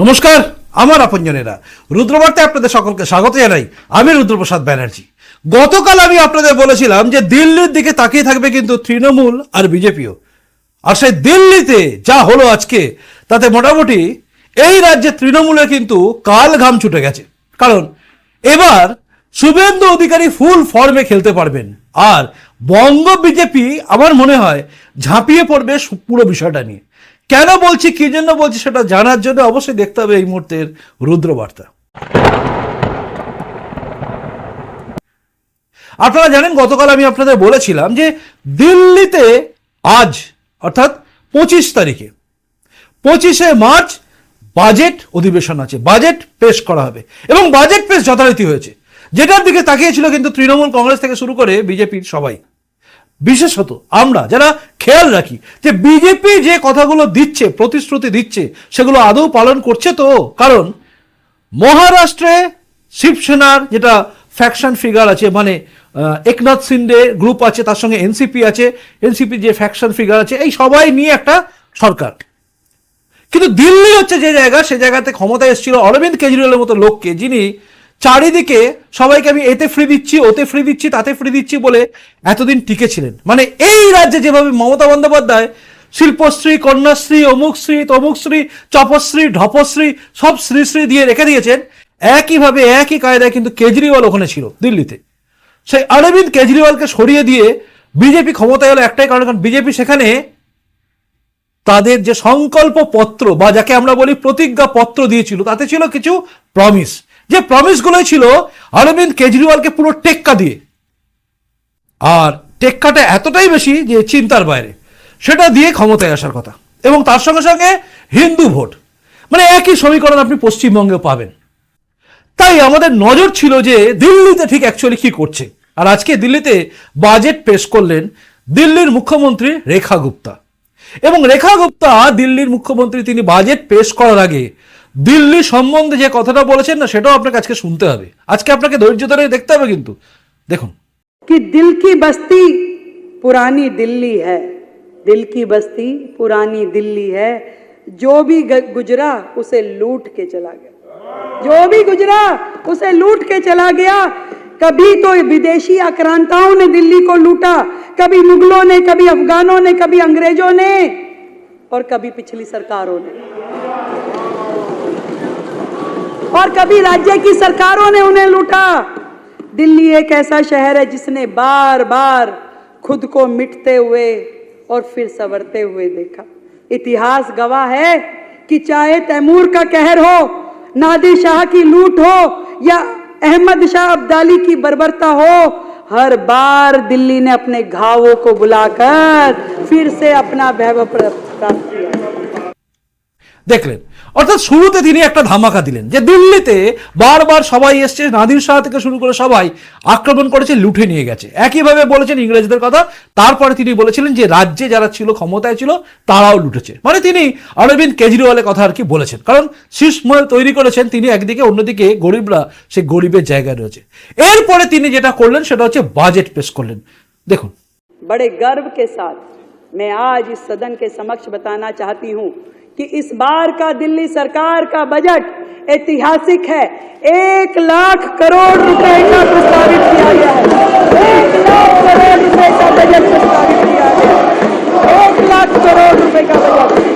নমস্কার, আমার আপনজনেরা। রুদ্রবার্তায় আপনাদের সকলকে স্বাগত জানাই। আমি রুদ্রপ্রসাদ ব্যানার্জি। গতকাল আমি আপনাদের বলেছিলাম যে দিল্লির দিকে তাকিয়ে থাকবে কিন্তু তৃণমূল আর বিজেপিও। আর সেই দিল্লিতে যা হলো আজকে, তাতে মোটামুটি এই রাজ্যে তৃণমূলের কিন্তু কাল ঘাম ছুটে গেছে। কারণ এবার শুভেন্দু অধিকারী ফুল ফর্মে খেলতে পারবেন। আর বঙ্গ বিজেপি, আমার মনে হয়, ঝাঁপিয়ে পড়বে পুরো বিষয়টা নিয়ে। কেন বলছি, কি জন্য বলছি সেটা জানার জন্য অবশ্যই দেখতে হবে এই মুহূর্তের রুদ্রবার্তা। আপনারা জানেন, গতকাল আমি আপনাদের বলেছিলাম যে দিল্লিতে আজ, অর্থাৎ পঁচিশ তারিখে, পঁচিশে মার্চ বাজেট অধিবেশন আছে, বাজেট পেশ করা হবে। এবং বাজেট পেশ যথারীতি হয়েছে। যেটার দিকে তাকিয়েছিল কিন্তু তৃণমূল কংগ্রেস থেকে শুরু করে বিজেপির সবাই। বিশেষত আমরা, যারা খেয়াল রাখি যে বিজেপি যে কথাগুলো দিচ্ছে, প্রতিশ্রুতি দিচ্ছে, সেগুলো আদৌ পালন করছে তো? কারণ মহারাষ্ট্রে শিবসেনার যেটা ফ্যাকশন ফিগার আছে মানে একনাথ সিন্ডে গ্রুপ আছে, তার সঙ্গে এনসিপি আছে এনসিপি যে ফ্যাকশন ফিগার আছে, এই সবাই নিয়ে একটা সরকার। কিন্তু দিল্লি হচ্ছে যে জায়গা, সে জায়গাতে ক্ষমতায় এসেছিল অরবিন্দ কেজরিওয়ালের মতো লোককে, যিনি চারিদিকে সবাইকে আমি এতে ফ্রি দিচ্ছি, ওতে ফ্রি দিচ্ছি, তাতে ফ্রি দিচ্ছি বলে এতদিন টিকেছিলেন। মানে এই রাজ্যে যেভাবে মমতা বন্দ্যোপাধ্যায়, শিল্পশ্রী, কন্যাশ্রী, অমুকশ্রী, তমুকশ্রী, চপশ্রী, ঢপশ্রী, সব শ্রী শ্রী দিয়ে রেখে দিয়েছেন, একইভাবে একই কায়দায় কিন্তু কেজরিওয়াল ওখানে ছিল দিল্লিতে। সেই অরবিন্দ কেজরিওয়ালকে সরিয়ে দিয়ে বিজেপি ক্ষমতায় এলো একটাই কারণ কারণ বিজেপি সেখানে তাদের যে সংকল্প পত্র বা যাকে আমরা বলি প্রতিজ্ঞা পত্র দিয়েছিল, তাতে ছিল কিছু প্রমিস যে প্রমিসগুলোই ছিল, অরবিন্দ কেজরিওয়ালকে পুরো টেক্কা দিয়ে। আর টেক্কাটা এতটাই বেশি যে চিন্তার বাইরে। সেটা দিয়ে ক্ষমতায় আসার কথা। এবং তার সঙ্গে সঙ্গে হিন্দু ভোট। মানে একই সমীকরণ আপনি পশ্চিমবঙ্গেও পাবেন। তাই আমাদের নজর ছিল যে দিল্লিতে ঠিক অ্যাকচুয়ালি কি করছে। আর আজকে দিল্লিতে বাজেট পেশ করলেন দিল্লির মুখ্যমন্ত্রী রেখা গুপ্তা। এবং রেখা গুপ্তা দিল্লির মুখ্যমন্ত্রী, তিনি বাজেট পেশ করার আগে দিল্লি সম্বন্ধে যে কথাটা বলেছেন না সেটাও আপনাকে আজকে শুনতে হবে আজকে আপনাকে ধৈর্য ধরে দেখতে হবে কিন্তু দেখুন कि दिल की बस्ती पुरानी दिल्ली है दिल की बस्ती पुरानी दिल्ली है जो भी ग- गुजरा उसे लूट के चला गया जो भी गुजरा उसे लूट के चला गया कभी तो विदेशी आक्रांताओं ने दिल्ली को लूटा कभी मुगलों ने कभी अफगानों ने कभी अंग्रेजों ने और कभी पिछली सरकारों ने। और कभी राज्य की सरकारों ने उन्हें लूटा। दिल्ली एक ऐसा शहर है जिसने बार बार खुद को मिटते हुए और फिर संवरते हुए देखा। इतिहास गवाह है कि चाहे तैमूर का कहर हो, नादिर शाह की लूट हो, या अहमद शाह अब्दाली की बर्बरता हो, हर बार दिल्ली ने अपने घावों को बुलाकर फिर से अपना वैभव দেখলেন, অর্থাৎ শুরুতে তিনি একটা ধামাকা দিলেন যে দিল্লিতে বারবার সবাই এসছে, নাদির শাহ থেকে শুরু করে সবাই আক্রমণ করেছে, লুঠে নিয়ে গেছে। একইভাবে বলেছেন ইংরেজদের কথা, তারপরে তিনি বলেছিলেন যে রাজ্যে যারা ছিল, ক্ষমতায় ছিল, তারাও লুটেছে। মানে তিনি অরবিন্দ কেজরিওয়ালের কথা আর কি বলেছেন। কারণ শীর্ষ মহল তৈরি করেছেন তিনি, একদিকে, অন্যদিকে গরিবরা সে গরিবের জায়গায় রয়েছে। এরপরে তিনি যেটা করলেন, সেটা হচ্ছে বাজেট পেশ করলেন। দেখুন। বড়ে গর্বকে সাথ मैं आज इस सदन के समक्ष बताना चाहती हूँ कि इस बार का दिल्ली सरकार का बजट ऐतिहासिक है। एक लाख करोड़ रुपए का प्रस्तावित किया गया है। एक लाख करोड़ रुपए का बजट प्रस्तावित किया गया है। एक लाख करोड़ रुपए का बजट।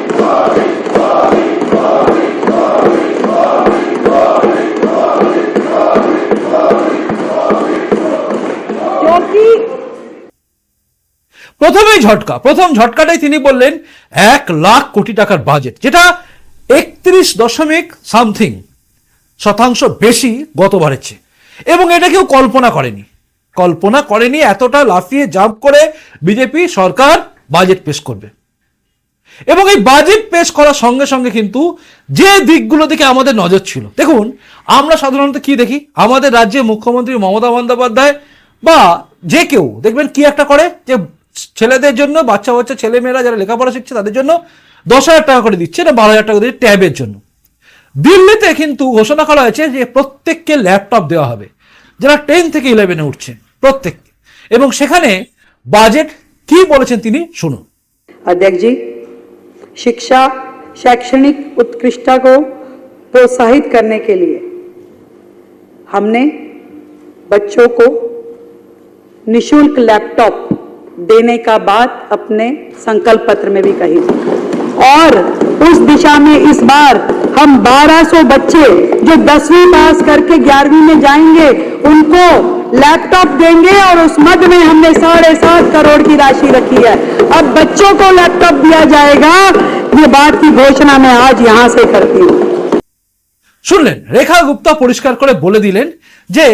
প্রথমেই ঝটকা, প্রথম ঝটকাটাই তিনি বললেন, এক লাখ কোটি টাকার বাজেট যেটা একত্রিশ দশমিক সামথিং শতাংশ বেশি গতবারের চেয়ে। এবং এটা কেউ কল্পনা করেনি। কল্পনা করেনি এতটা লাফিয়ে জাম্প করে বিজেপি সরকার বাজেট পেশ করবে। এবং এই বাজেট পেশ করার সঙ্গে সঙ্গে কিন্তু যে দিকগুলো দিকে আমাদের নজর ছিল, দেখুন, আমরা সাধারণত কি দেখি? আমাদের রাজ্যে মুখ্যমন্ত্রী মমতা বন্দ্যোপাধ্যায় বা যে কেউ, দেখবেন কি একটা করে? যে ছেলেদের জন্য বাচ্চা বাচ্চা ছেলে মেয়েরা যারা লেখাপড়া শিখছে তাদের জন্য দশ হাজার টাকা করে দিচ্ছে না বারো হাজার টাকা দিচ্ছে ট্যাবের জন্য দিল্লিতে কিন্তু ঘোষণা করা হয়েছে যে প্রত্যেককে ল্যাপটপ দেওয়া হবে যারা টেন থেকে ইলেভেনে উঠছে প্রত্যেককে এবং সেখানে বাজেট কি বলেছেন তিনি শুনুন अध्यक्ष जी शिक्षा शैक्षणिक उत्कृष्टता को प्रोत्साहित करने के लिए हमने बच्चों को निशुल्क लैपटॉप देने का बात अपने संकल्प पत्र में भी कही थी और उस दिशा में इस बार हम 1200 बच्चे जो दसवीं पास करके ग्यारहवीं में जाएंगे उनको लैपटॉप देंगे और उस मद में हमने साढ़े सात करोड़ की राशि रखी है अब बच्चों को लैपटॉप दिया जाएगा ये बात की घोषणा मैं आज यहां से करती हूँ শুনলেন রেখা গুপ্তা পরিষ্কার করে বলে দিলেন যে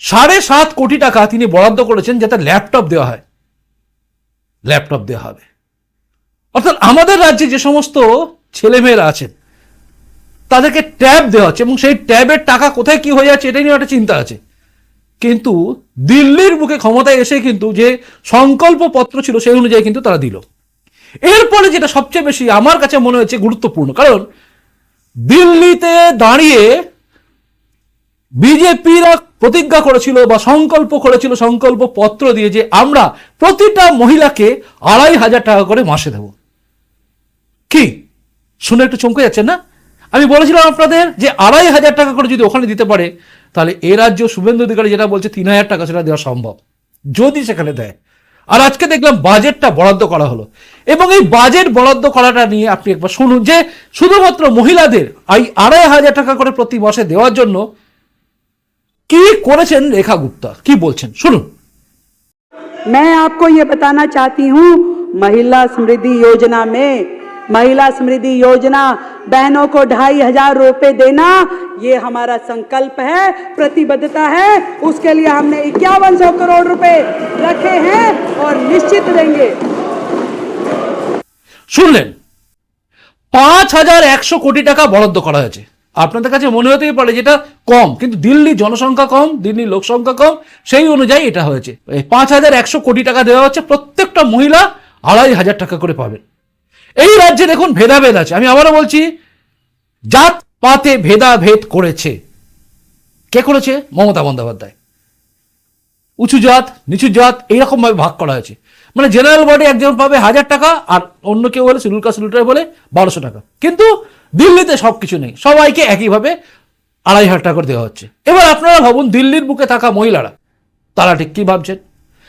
সাড়ে সাত কোটি টাকা তিনি বরাদ্দ করেছেন যাতে ল্যাপটপ দেওয়া হয় ল্যাপটপ দেওয়া হবে। অর্থাৎ আমাদের রাজ্যে যে সমস্ত ছেলেমেয়েরা আছেন, তাদেরকে ট্যাব দেওয়া হচ্ছে এবং সেই ট্যাবের টাকা কোথায় কি হয়ে যাচ্ছে এটা নিয়ে একটা চিন্তা আছে। কিন্তু দিল্লির বুকে ক্ষমতায় এসে কিন্তু যে সংকল্প পত্র ছিল সেই অনুযায়ী কিন্তু তারা দিল। এরপরে যেটা সবচেয়ে বেশি আমার কাছে মনে হয়েছে গুরুত্বপূর্ণ, কারণ দিল্লিতে দাঁড়িয়ে বিজেপিরা প্রতিজ্ঞা করেছিল বা সংকল্প করেছিল, সংকল্প পত্র দিয়ে যে আমরা প্রতিটা মহিলাকে আড়াই হাজার টাকা করে মাসে দেব। কি? শুনে একটু চমকে যাচ্ছেন না? আমি বলেছিলাম আপনাদের যে আড়াই হাজার টাকা করে যদি ওখানে দিতে পারে, তাহলে এ রাজ্য শুভেন্দু অধিকারী যেটা বলছে, তিন হাজার টাকা সেটা দেওয়া সম্ভব। যদি সেখানে দেয়। আর আজকে দেখলাম বাজেটটা বরাদ্দ করা হলো। এবং এই বাজেট বরাদ্দ করাটা নিয়ে আপনি একবার শুনুন যে শুধুমাত্র মহিলাদের এই আড়াই হাজার টাকা করে প্রতি মাসে দেওয়ার জন্য কি করেছেন রেখা গুপ্তা কি বলছেন শুনুন मैं आपको ये बताना चाहती हूँ महिला समृद्धि योजना में महिला समृद्धि योजना बहनों को ढाई हजार रुपए देना ये हमारा संकल्प है प्रतिबद्धता है उसके लिए हमने इक्यावन सौ करोड़ रुपए रखे हैं और निश्चित देंगे শুনলেন পাঁচ হাজার একশো কোটি টাকা বরাদ্দ করা হয়েছে আপনাদের কাছে মনে হতেই পারে যেটা কম, কিন্তু দিল্লি জনসংখ্যা কম দিল্লির লোক সংখ্যা কম, সেই অনুযায়ী এটা হয়েছে। পাঁচ হাজার একশো কোটি টাকা দেওয়া হচ্ছে, প্রত্যেকটা মহিলা আড়াই হাজার টাকা করে পাবেন এই রাজ্যে দেখুন ভেদাভেদ আছে। আমি আবারও বলছি জাত পাতে ভেদাভেদ করেছে। কে করেছে? মমতা বন্দ্যোপাধ্যায়। উঁচু জাত, নিচু জাত এইরকম ভাবে ভাগ করা হয়েছে। মানে জেনারেল বডি একজন পাবে হাজার টাকা আর অন্য কেউ হলে সিলুল কাস্ট বলে বারোশো টাকা। কিন্তু দিল্লিতে সব কিছু নেই। সবাইকে একইভাবে আড়াই হাজার টাকা করে দেওয়া হচ্ছে। এবার আপনারা ভাবুন, দিল্লির বুকে থাকা মহিলারা, তারা ঠিক কী ভাবছেন?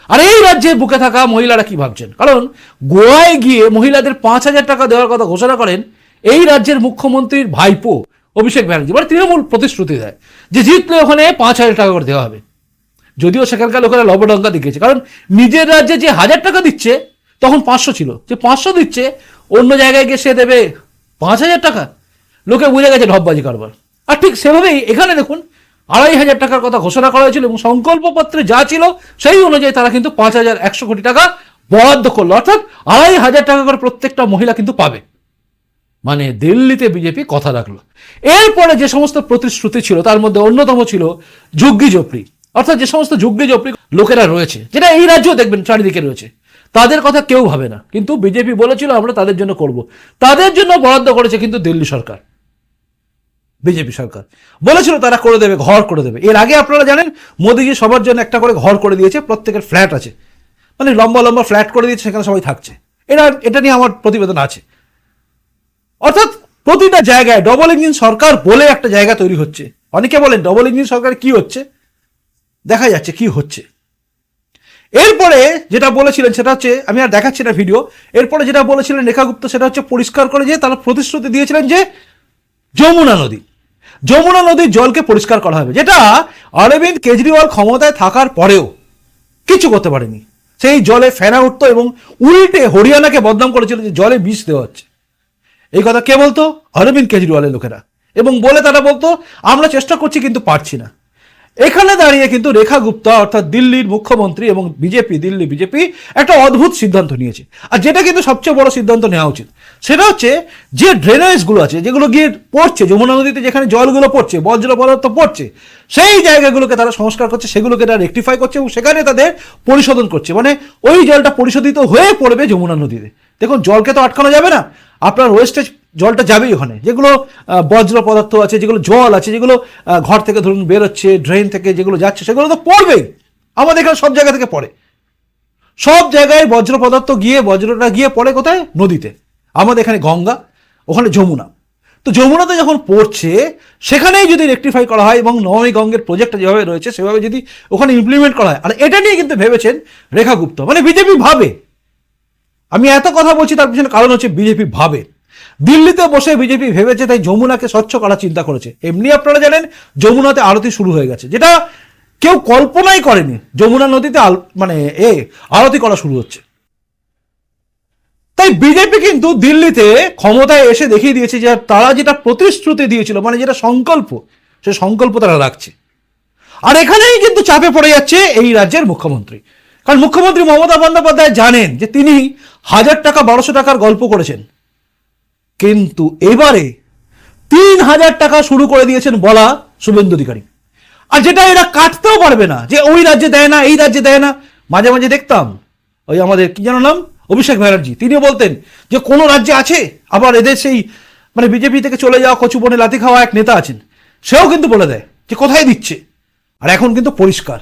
আর এই রাজ্যের বুকে থাকা মহিলারা কি ভাবছেন? কারণ গোয়ায় গিয়ে মহিলাদের পাঁচ হাজার টাকা দেওয়ার কথা ঘোষণা করেন এই রাজ্যের মুখ্যমন্ত্রীর ভাইপো, অভিষেক ব্যানার্জি মানে তৃণমূল প্রতিশ্রুতি দেয় যে জিতলে ওখানে পাঁচ হাজার টাকা করে দেওয়া হবে। যদিও সেখানকার লোকেরা লবডঙ্কা দিকেছে কারণ নিজের রাজ্যে যে হাজার টাকা দিচ্ছে, তখন পাঁচশো ছিল। যে পাঁচশো দিচ্ছে, অন্য জায়গায় গিয়ে সে দেবে পাঁচ হাজার টাকা। লোকে বুঝে গেছে ঢপবাজি কারবার। আর ঠিক সেভাবেই এখানে দেখুন, আড়াই হাজার টাকার কথা ঘোষণা করা হয়েছিল এবং সংকল্পপত্রে যা ছিল, সেই অনুযায়ী তারা কিন্তু পাঁচ হাজার একশো কোটি টাকা বরাদ্দ করল। অর্থাৎ আড়াই হাজার টাকা করে প্রত্যেকটা মহিলা কিন্তু পাবে। মানে দিল্লিতে বিজেপি কথা রাখল। এরপরে যে সমস্ত প্রতিশ্রুতি ছিল, তার মধ্যে অন্যতম ছিল ঝুগ্গি জপড়ি। অর্থাৎ যে সমস্ত ঝুগ্গি জপড়ি লোকেরা রয়েছে, যেটা এই রাজ্যেও দেখবেন, চারিদিকে রয়েছে, তাদের কথা কেউ ভাবে না। কিন্তু বিজেপি বলেছিল, আমরা তাদের জন্য করব। তাদের জন্য বরাদ্দ করেছে কিন্তু দিল্লি সরকার, বিজেপি সরকার। বলেছিল তারা করে দেবে, ঘর করে দেবে। এর আগে আপনারা জানেন, মোদিজি সবার জন্য একটা করে ঘর করে দিয়েছে, প্রত্যেকের ফ্ল্যাট আছে। মানে লম্বা লম্বা ফ্ল্যাট করে দিয়েছে, সেখানে সবাই থাকছে। এটা এটা নিয়ে আমার প্রতিবেদন আছে। অর্থাৎ প্রতিটা জায়গায় ডবল ইঞ্জিন সরকার বলে একটা জায়গা তৈরি হচ্ছে। অনেকে বলেন ডবল ইঞ্জিন সরকার কি হচ্ছে? দেখা যাচ্ছে কি হচ্ছে। এরপরে যেটা বলেছিলেন সেটা হচ্ছে, আমি আর দেখাচ্ছি না ভিডিও, এরপরে যেটা বলেছিলেন রেখাগুপ্ত সেটা হচ্ছে পরিষ্কার করে যে তারা প্রতিশ্রুতি দিয়েছিলেন যে যমুনা নদী, যমুনা নদীর জলকে পরিষ্কার করা হবে, যেটা অরবিন্দ কেজরিওয়াল ক্ষমতায় থাকার পরেও কিছু করতে পারেনি। সেই জলে ফেনা উঠতো এবং উল্টে হরিয়ানাকে বদনাম করেছিল যে জলে বিষ দেওয়া হচ্ছে। এই কথা কে বলতো? অরবিন্দ কেজরিওয়ালের লোকেরা। এবং বলে তারা বলতো, আমরা চেষ্টা করছি কিন্তু পারছি না। এখানে দাঁড়িয়ে কিন্তু রেখা গুপ্তা, অর্থাৎ দিল্লির মুখ্যমন্ত্রী এবং বিজেপি, দিল্লি বিজেপি একটা অদ্ভুত সিদ্ধান্ত নিয়েছে। আর যেটা কিন্তু সবচেয়ে বড় সিদ্ধান্ত নেওয়া উচিত, সেটা হচ্ছে যে ড্রেনেজগুলো আছে, যেগুলো গিয়ে পড়ছে, যমুনা নদীতে যেখানে জলগুলো পড়ছে, বজ্র পদার্থ পড়ছে, সেই জায়গাগুলোকে তারা সংস্কার করছে, সেগুলোকে তারা রেকটিফাই করছে এবং সেখানে তাদের পরিশোধন করছে। মানে ওই জলটা পরিশোধিত হয়ে পড়বে যমুনা নদীতে। দেখুন, জলকে তো আটকানো যাবে না। আপনার ওয়েস্টেজ জলটা যাবেই ওখানে। যেগুলো বজ্র পদার্থ আছে, যেগুলো জল আছে, যেগুলো ঘর থেকে ধরুন বেরোচ্ছে ড্রেন থেকে যেগুলো যাচ্ছে, সেগুলো তো পড়বেই। আমাদের এখানে সব জায়গা থেকে পড়ে। সব জায়গায় বজ্র পদার্থ গিয়ে, বজ্রটা গিয়ে পড়ে কোথায়? নদীতে। আমাদের এখানে গঙ্গা, ওখানে যমুনা। তো যমুনাতে যখন পড়ছে, সেখানেই যদি রেকটিফাই করা হয় এবং নবমী গঙ্গের প্রজেক্টটা যেভাবে রয়েছে, সেভাবে যদি ওখানে ইমপ্লিমেন্ট করা হয়, আর এটা নিয়ে কিন্তু ভেবেছেন রেখা গুপ্ত মানে বিজেপি ভাবে। আমি এত কথা বলছি, তার পিছনে কারণ হচ্ছে বিজেপি ভাবে। দিল্লিতে বসে বিজেপি ভেবেছে তাই যমুনাকে স্বচ্ছ করার চিন্তা করেছে। এমনি আপনারা জানেন, যমুনাতে আরতি শুরু হয়ে গেছে, যেটা কেউ কল্পনাই করেনি যমুনা নদীতে মানে এ, আরতি করা শুরু হচ্ছে। তাই বিজেপি কিন্তু দিল্লিতে ক্ষমতায় এসে দেখিয়ে দিয়েছে যে তারা যেটা প্রতিশ্রুতি দিয়েছিল মানে যেটা সংকল্প, সে সংকল্প তারা রাখছে। আর এখানেই কিন্তু চাপে পড়ে যাচ্ছে এই রাজ্যের মুখ্যমন্ত্রী। কারণ মুখ্যমন্ত্রী মমতা বন্দ্যোপাধ্যায় জানেন যে তিনি হাজার টাকা, বারোশো টাকার গল্প করেছেন। কিন্তু এবারে তিন হাজার টাকা শুরু করে দিয়েছেন বলা শুভেন্দু অধিকারী। আর যেটা এরা কাটতেও পারবে না, যে ওই রাজ্যে দেয় না, এই রাজ্যে দেয় না, মাঝে মাঝে দেখতাম ওই আমাদের কি যেন নাম? অভিষেক ব্যানার্জি। তিনিও বলতেন যে কোনো রাজ্যে আছে, আবার এদের সেই মানে বিজেপি থেকে চলে যাওয়া কচু বনে লাথি খাওয়া এক নেতা আছেন, সেও কিন্তু বলে দেয় যে কোথায় দিচ্ছে। আর এখন কিন্তু পরিষ্কার।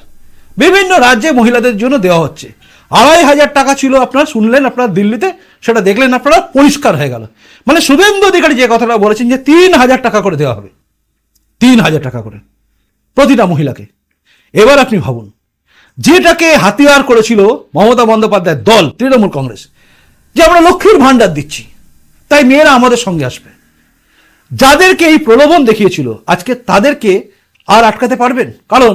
বিভিন্ন রাজ্যে মহিলাদের জন্য দেওয়া হচ্ছে। আড়াই হাজার টাকা ছিল আপনারা, শুনলেন আপনারা দিল্লিতে, সেটা দেখলেন আপনারা, পরিষ্কার হয়ে গেল। মানে শুভেন্দু অধিকারী যে কথাটা বলেছেন যে তিন হাজার টাকা করে দেওয়া হবে। তিন হাজার টাকা করে, প্রতিটা মহিলাকে। এবার আপনি ভাবুন, যেটাকে হাতিয়ার করেছিল মমতা বন্দ্যোপাধ্যায়ের দল, তৃণমূল কংগ্রেস, যে আমরা লক্ষ্মীর ভাণ্ডার দিচ্ছি, তাই মেয়েরা আমাদের সঙ্গে আসবে। যাদেরকে এই প্রলোভন দেখিয়েছিল, আজকে তাদেরকে আর আটকাতে পারবেন? কারণ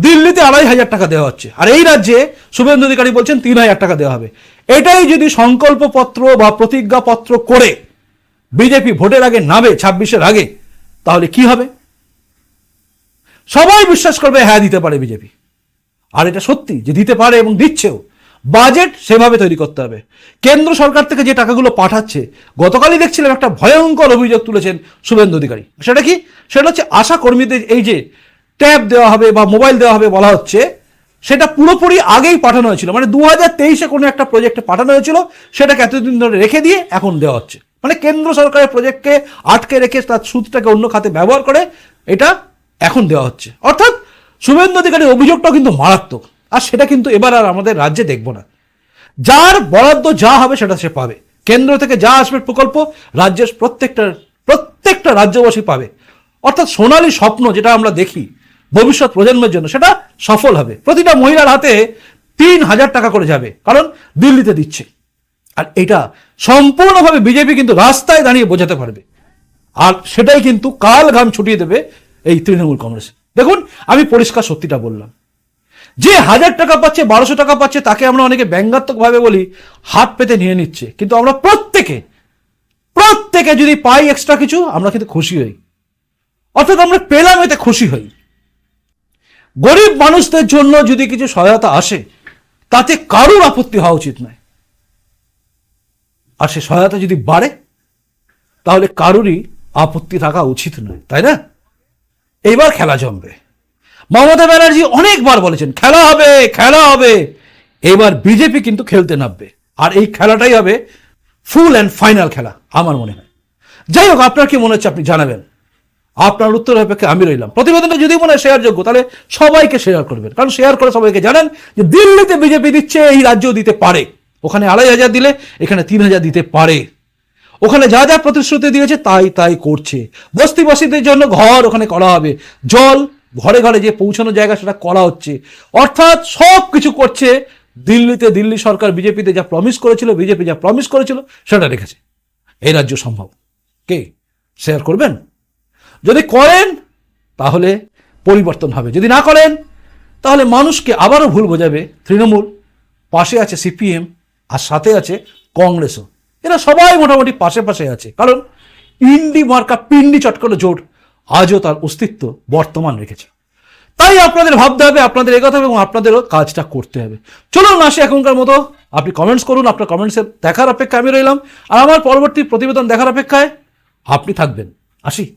দিল্লিতে আড়াই হাজার টাকা দেওয়া হচ্ছে। আর এই রাজ্যে শুভেন্দু অধিকারী বলছেন তিন হাজার টাকা দেওয়া হবে। এটাই যদি সংকল্পপত্র বা প্রতিজ্ঞাপত্র করে বিজেপি ভোটের আগে নামে ছাব্বিশের আগে, তাহলে কি হবে? সবাই বিশ্বাস করবে হ্যাঁ দিতে পারে বিজেপি। আর এটা সত্যি যে দিতে পারে এবং দিচ্ছেও। বাজেট সেভাবে তৈরি করতে হবে। কেন্দ্র সরকার থেকে যে টাকাগুলো পাঠাচ্ছে, গতকালই দেখছিলাম একটা ভয়ঙ্কর অভিযোগ তুলেছেন শুভেন্দু অধিকারী। সেটা কি? সেটা হচ্ছে আশা কর্মীদের এই যে ট্যাব দেওয়া হবে বা মোবাইল দেওয়া হবে বলা হচ্ছে, সেটা পুরোপুরি আগেই পাঠানো হয়েছিল। মানে দু হাজার তেইশে কোনো একটা প্রজেক্টে পাঠানো হয়েছিল, সেটাকে এতদিন ধরে রেখে দিয়ে এখন দেওয়া হচ্ছে। মানে কেন্দ্র সরকারের প্রজেক্টকে আটকে রেখে তার সুদটাকে অন্য খাতে ব্যবহার করে এটা এখন দেওয়া হচ্ছে। অর্থাৎ শুভেন্দু অধিকারীর অভিযোগটাও কিন্তু মারাত্মক, আর সেটা কিন্তু এবার আর আমাদের রাজ্যে দেখব না। যার বরাদ্দ যা হবে সেটা সে পাবে। কেন্দ্র থেকে যা আসবে প্রকল্প, রাজ্যের প্রত্যেকটা প্রত্যেকটা রাজ্যবাসী পাবে। অর্থাৎ সোনালী স্বপ্ন যেটা আমরা দেখি ভবিষ্যৎ প্রজন্মের জন্য সেটা সফল হবে। প্রতিটা মহিলার হাতে তিন হাজার টাকা করে যাবে, কারণ দিল্লিতে দিচ্ছে। আর এটা সম্পূর্ণভাবে বিজেপি কিন্তু রাস্তায় দাঁড়িয়ে বোঝাতে পারবে। আর সেটাই কিন্তু কাল ঘাম ছুটিয়ে দেবে এই তৃণমূল কংগ্রেস। দেখুন, আমি পরিষ্কার সত্যিটা বললাম। যে হাজার টাকা পাচ্ছে, বারোশো টাকা পাচ্ছে, তাকে আমরা অনেকে ব্যঙ্গাত্মকভাবে বলি, হাত পেতে নিয়ে নিচ্ছে। কিন্তু আমরা প্রত্যেকে প্রত্যেকে যদি পাই এক্সট্রা কিছু, আমরা কিন্তু খুশি হই। অর্থাৎ আমরা পেলাম এতে খুশি হই। গরিব মানুষদের জন্য যদি কিছু সহায়তা আসে, তাতে কারোর আপত্তি হওয়া উচিত নয়। আর সে সহায়তা যদি বাড়ে, তাহলে কারোরই আপত্তি থাকা উচিত নয়, তাই না? এইবার খেলা জমবে। মমতা ব্যানার্জি অনেকবার বলেছেন, খেলা হবে খেলা হবে। এবার বিজেপি কিন্তু খেলতে নামবে। আর এই খেলাটাই হবে ফুল অ্যান্ড ফাইনাল খেলা, আমার মনে হয়। যাই হোক, আপনার কি মনে হচ্ছে আপনি জানাবেন? আপনার উত্তর অপেক্ষা আমি রইলাম। প্রতিবেদনটা যদি মনে হয় শেয়ার যোগ্য, তাহলে সবাইকে শেয়ার করবেন। কারণ শেয়ার করে সবাইকে জানান যে দিল্লিতে বিজেপি দিচ্ছে, এই রাজ্যও দিতে পারে। ওখানে আড়াই হাজার দিলে, এখানে তিন হাজার দিতে পারে। ওখানে যা যা প্রতিশ্রুতি দিয়েছে, তাই তাই করছে। বস্তিবাসীদের জন্য ঘর ওখানে করা হবে। জল, ঘরে ঘরে যে পৌঁছানোর জায়গা, সেটা করা হচ্ছে। অর্থাৎ সব কিছু করছে দিল্লিতে দিল্লি সরকার বিজেপিতে যা প্রমিস করেছিল বিজেপি যা প্রমিস করেছিল, সেটা রেখেছে। এই রাজ্য সম্ভব। কে? শেয়ার করবেন? যদি করেন, তাহলে পরিবর্তন হবে। যদি না করেন, তাহলে মানুষকে আবারও ভুল বোঝাবে। তৃণমূল, পাশে আছে সিপিএম, আর সাথে আছে কংগ্রেসও। এরা সবাই মোটামুটি পাশে পাশে আছে। কারণ ইন্ডি মার্কা পিন্ডি চটকলে জোট আজও তার অস্তিত্ব বর্তমান রেখেছে। তাই আপনাদের ভাবতে হবে, আপনাদের এগোতে হবে এবং আপনাদেরও কাজটা করতে হবে। চলুন আসি এখনকার মতো। আপনি কমেন্টস করুন, আপনার কমেন্টসের দেখার অপেক্ষায় আমি রইলাম। আর আমার পরবর্তী প্রতিবেদন দেখার অপেক্ষায় আপনি থাকবেন। আসি।